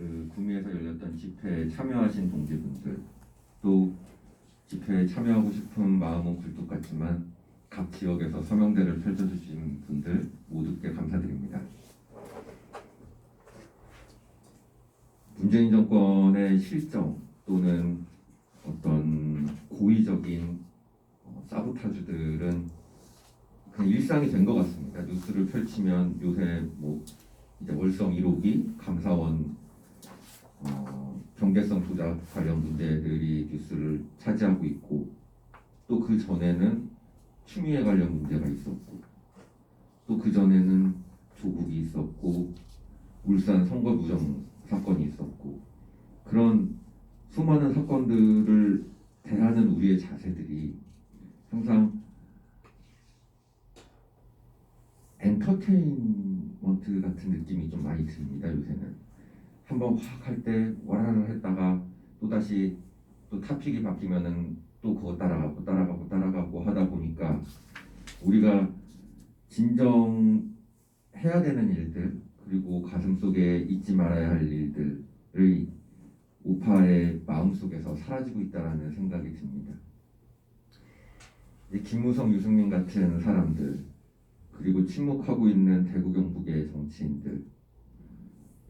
그 구미에서 열렸던 집회에 참여하신 동지분들 또 집회에 참여하고 싶은 마음은 굴뚝 같지만 각 지역에서 서명대를 펼쳐주신 분들 모두께 감사드립니다. 문재인 정권의 실정 또는 어떤 고의적인 어, 사보타주들은 그냥 일상이 된 것 같습니다. 뉴스를 펼치면 요새 뭐 이제 월성 1호기 감사원 어, 경계성 조작 관련 문제들이 뉴스를 차지하고 있고 또 그 전에는 추미애 관련 문제가 있었고 또 그 전에는 조국이 있었고 울산 선거 부정 사건이 있었고 그런 수많은 사건들을 대하는 우리의 자세들이 항상 엔터테인먼트 같은 느낌이 좀 많이 듭니다 요새는 한번 확 할 때 와라를 했다가 또 다시 또 타픽이 바뀌면은 또 그거 따라가고 따라가고 따라가고 하다 보니까 우리가 진정 해야 되는 일들 그리고 가슴 속에 잊지 말아야 할 일들을 우파의 마음 속에서 사라지고 있다라는 생각이 듭니다. 김무성, 유승민 같은 사람들 그리고 침묵하고 있는 대구 경북의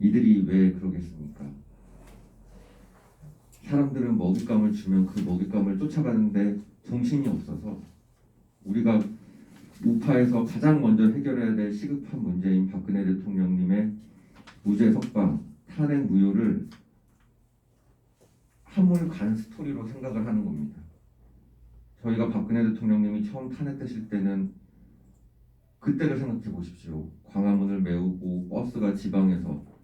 이들이 왜 그러겠습니까? 사람들은 먹잇감을 주면 그 먹잇감을 쫓아가는데 정신이 없어서 우리가 우파에서 가장 먼저 해결해야 될 시급한 문제인 박근혜 대통령님의 무죄 석방, 탄핵 무효를 한물 간 스토리로 생각을 하는 겁니다. 저희가 박근혜 대통령님이 처음 탄핵되실 때는 그때를 생각해 보십시오. 광화문을 메우고 버스가 지방에서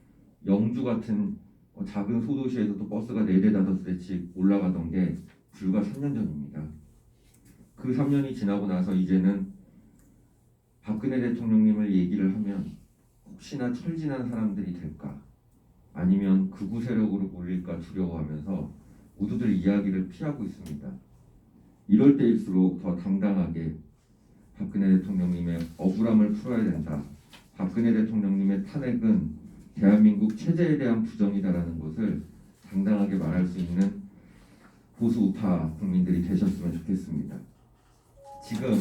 영주 같은 어, 작은 소도시에서도 버스가 4대 5대씩 올라가던 게 불과 3년 전입니다. 그 3년이 지나고 나서 이제는 박근혜 대통령님을 얘기를 하면 혹시나 철진한 사람들이 될까 아니면 극우 세력으로 몰릴까 두려워하면서 모두들 이야기를 피하고 있습니다. 이럴 때일수록 더 당당하게 박근혜 대통령님의 억울함을 풀어야 된다. 박근혜 대통령님의 탄핵은 대한민국 체제에 대한 부정이다라는 것을 당당하게 말할 수 있는 보수 우파 국민들이 되셨으면 좋겠습니다. 지금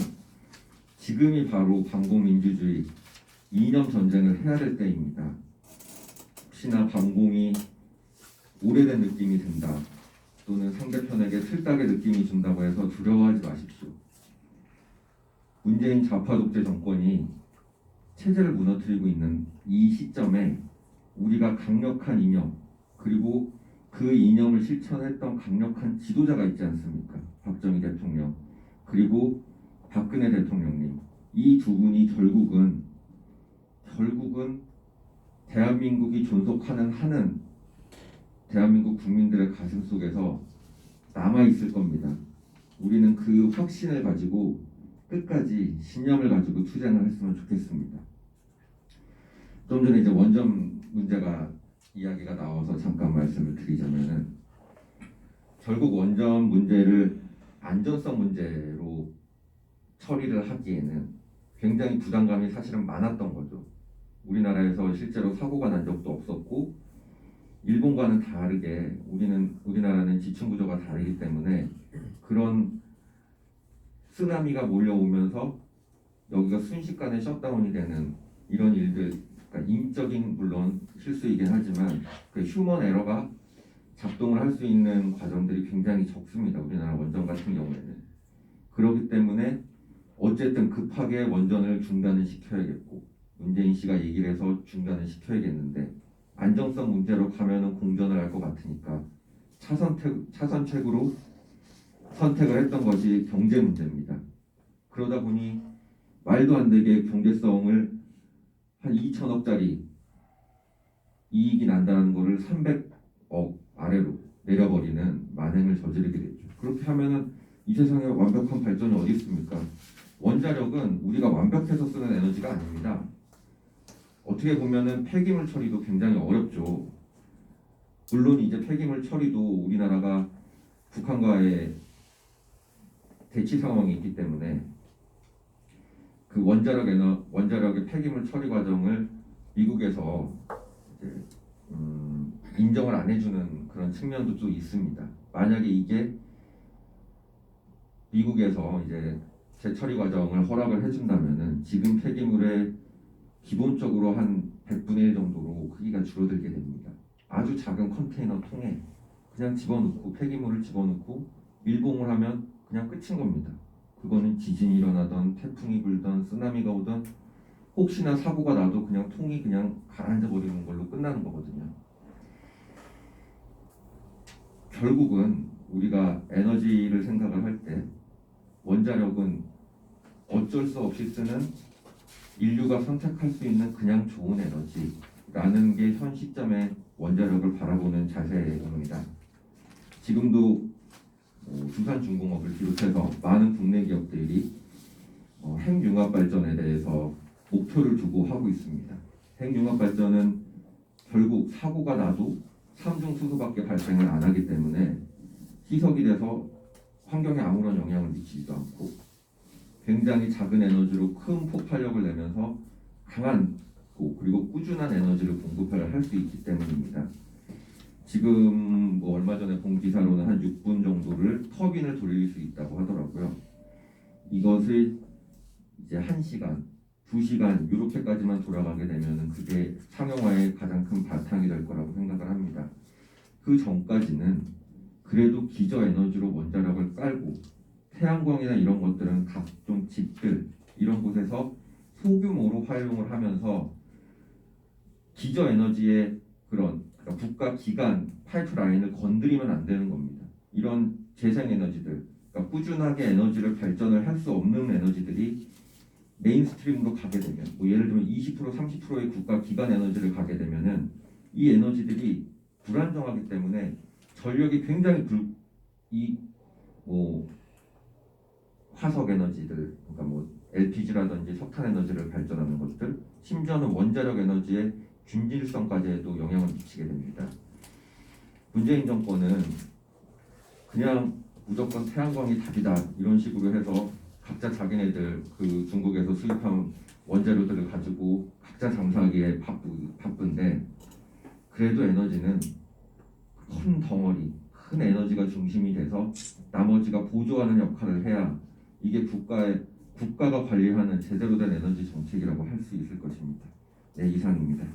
지금이 바로 반공민주주의 이념 전쟁을 해야 될 때입니다. 혹시나 반공이 오래된 느낌이 든다 또는 상대편에게 틀딱의 느낌이 든다고 해서 두려워하지 마십시오. 문재인 좌파 독재 정권이 체제를 무너뜨리고 있는 이 시점에 우리가 강력한 이념 그리고 그 이념을 실천했던 강력한 지도자가 있지 않습니까? 박정희 대통령 그리고 박근혜 대통령님 이 두 분이 결국은 결국은 대한민국이 존속하는 한은 대한민국 국민들의 가슴 속에서 남아 있을 겁니다. 우리는 그 확신을 가지고 끝까지 신념을 가지고 투쟁을 했으면 좋겠습니다. 좀 전에 이제 원전 문제가 이야기가 나와서 잠깐 말씀을 드리자면은 결국 원전 문제를 안전성 문제로 처리를 하기에는 굉장히 부담감이 사실은 많았던 거죠. 우리나라에서 실제로 사고가 난 적도 없었고 일본과는 다르게 우리는 우리나라는 지층 구조가 다르기 때문에 그런 쓰나미가 몰려오면서 여기가 순식간에 셧다운이 되는 이런 일들 그러니까 인적인 물론 실수이긴 하지만 그 휴먼 에러가 작동을 할 수 있는 과정들이 굉장히 적습니다. 우리나라 원전 같은 경우에는 그렇기 때문에 어쨌든 급하게 원전을 중단을 시켜야겠고 문재인 씨가 얘기를 해서 중단을 시켜야겠는데 안정성 문제로 가면은 공전을 할 것 같으니까 차선택 차선책으로 선택을 했던 것이 경제 문제입니다. 그러다 보니 말도 안 되게 경제성을 한 2천억짜리 이익이 난다는 거를 300억 아래로 내려버리는 만행을 저지르게 됐죠. 그렇게 하면은 이 세상에 완벽한 발전이 어디 있습니까? 원자력은 우리가 완벽해서 쓰는 에너지가 아닙니다. 어떻게 보면은 폐기물 처리도 굉장히 어렵죠. 물론 이제 폐기물 처리도 우리나라가 북한과의 대치 상황이 있기 때문에 그 원자력 에너 원자력의 폐기물 처리 과정을 미국에서 이제 음, 인정을 안 해주는 그런 측면도 또 있습니다. 만약에 이게 미국에서 이제 재처리 과정을 허락을 해준다면은 지금 폐기물의 기본적으로 한 100분의 1 정도로 크기가 줄어들게 됩니다. 아주 작은 컨테이너 통에 그냥 집어넣고 폐기물을 집어넣고 밀봉을 하면 그냥 끝인 겁니다. 그거는 지진이 일어나던 태풍이 불던 쓰나미가 오던 혹시나 사고가 나도 그냥 통이 그냥 가라앉아 버리는 걸로 끝나는 거거든요. 결국은 우리가 에너지를 생각을 할 때 원자력은 어쩔 수 없이 쓰는 인류가 선택할 수 있는 그냥 좋은 에너지라는 게 현 시점에 원자력을 바라보는 자세입니다. 지금도 어, 두산중공업을 비롯해서 많은 국내 기업들이 어, 핵융합 발전에 대해서 목표를 두고 하고 있습니다. 핵융합 발전은 결국 사고가 나도 삼중 수소밖에 발생을 안 하기 때문에 희석이 돼서 환경에 아무런 영향을 미치지도 않고 굉장히 작은 에너지로 큰 폭발력을 내면서 강한 고- 그리고 꾸준한 에너지를 공급을 할 수 있기 때문입니다. 지금 뭐 얼마 전에 본 기사로는 한 6분 정도를 터빈을 돌릴 수 있다고 하더라고요. 이것을 이제 1시간, 2시간 이렇게까지만 돌아가게 되면은 그게 상용화의 가장 큰 바탕이 될 거라고 생각을 합니다. 그 전까지는 그래도 기저 에너지로 원자력을 깔고 태양광이나 이런 것들은 각종 집들 이런 곳에서 소규모로 활용을 하면서 기저 에너지의 그런 그러니까 국가 기관 파이프라인을 건드리면 안 되는 겁니다. 이런 재생 에너지들, 그러니까 꾸준하게 에너지를 발전을 할 수 없는 에너지들이 메인스트림으로 가게 되면, 뭐 예를 들면 20% 30%의 국가 기관 에너지를 가게 되면은 이 에너지들이 불안정하기 때문에 전력이 굉장히 불, 이 뭐 화석 에너지들, 그러니까 뭐 LPG라든지 석탄 에너지를 발전하는 것들, 심지어는 원자력 에너지의 균질성까지도 영향을 미치게 됩니다. 문재인 정권은 그냥 무조건 태양광이 답이다 이런 식으로 해서 각자 자기네들 그 중국에서 수입한 원자료들을 가지고 각자 장사하기에 바쁘, 바쁜데 그래도 에너지는 큰 덩어리, 큰 에너지가 중심이 돼서 나머지가 보조하는 역할을 해야 이게 국가의 국가가 관리하는 제대로 된 에너지 정책이라고 할 수 있을 것입니다. 네, 이상입니다.